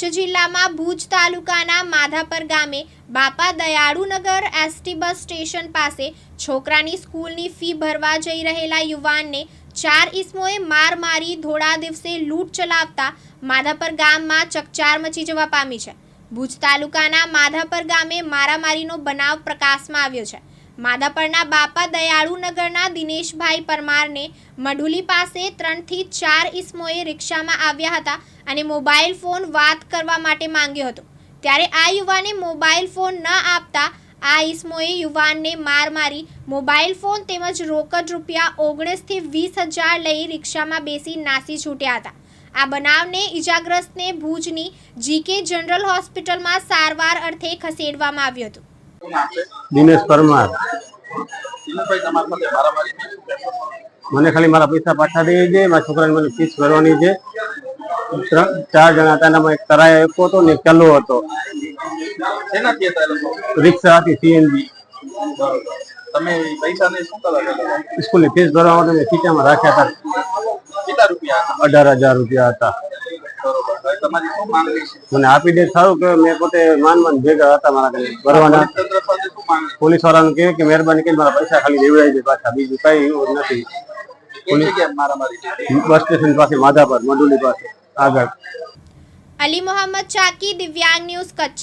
કચ્છ જિલ્લામાં ભુજ તાલુકાના માધાપર ગામે બાપા દયાળુનગર એસટી બસ સ્ટેશન પાસે છોકરાની સ્કૂલની ફી ભરવા જઈ રહેલા યુવાનને ચાર ઈસમોએ માર મારી ધોળા દિવસે લૂંટ ચલાવતા માધાપર ગામમાં ચકચાર મચી જવા પામી છે. ભુજ તાલુકાના માધાપર ગામે મારામારીનો બનાવ પ્રકાશમાં આવ્યો છે. માધાપરના બાપા દયાળુનગરના દિનેશભાઈ પરમારને મઢુલી પાસે ત્રણથી ચાર ઈસમોએ રિક્ષામાં આવ્યા હતા અને મોબાઈલ ફોન વાત કરવા માટે માંગ્યો હતો. ત્યારે આ યુવાને મોબાઈલ ફોન ન આપતા આ ઈસમોએ યુવાનને માર મારી મોબાઈલ ફોન તેમજ રોકડ રૂપિયા ઓગણીસથી વીસ હજાર લઈ રિક્ષામાં બેસી નાસી છૂટ્યા હતા. આ બનાવને ઈજાગ્રસ્તને ભુજની જીકે જનરલ હોસ્પિટલમાં સારવાર અર્થે ખસેડવામાં આવ્યું હતું. દિનેશ પરમાર. મને ખાલી મારા પૈસા પાછા દે મારા છોકરાને મને ફીસ ભરવાની છે. ચાર જણા હતા એનામાં એક તરાય આપ્યો હતો ને ચલો હતો. રિક્ષા હતી સીએનજી તમે પૈસાને શું કરવા સ્કૂલની ફીસ ભરવા માટે મેં ખીચામાં રાખ્યા હતા. અઢાર હજાર રૂપિયા હતા. છે? મને આપી દે સારું કે મેં પોતે માન માન ભેગા હતા મારા ભરવાના. તંત્ર સાથે શું માંગણી પોલીસ વાળાને કહે કે મહેરબાની કરી મારા પૈસા ખાલી દેવડાવી દે પાછા બીજું કઈ એવું નથી એ જગ્યાએ મારામારી થઈ બસ સ્ટેશન પાસે માધાપર મડુલી પાસે આગળ અલી મોહમ્મદ ચાકી દિવ્યાંગ ન્યૂઝ કચ્છ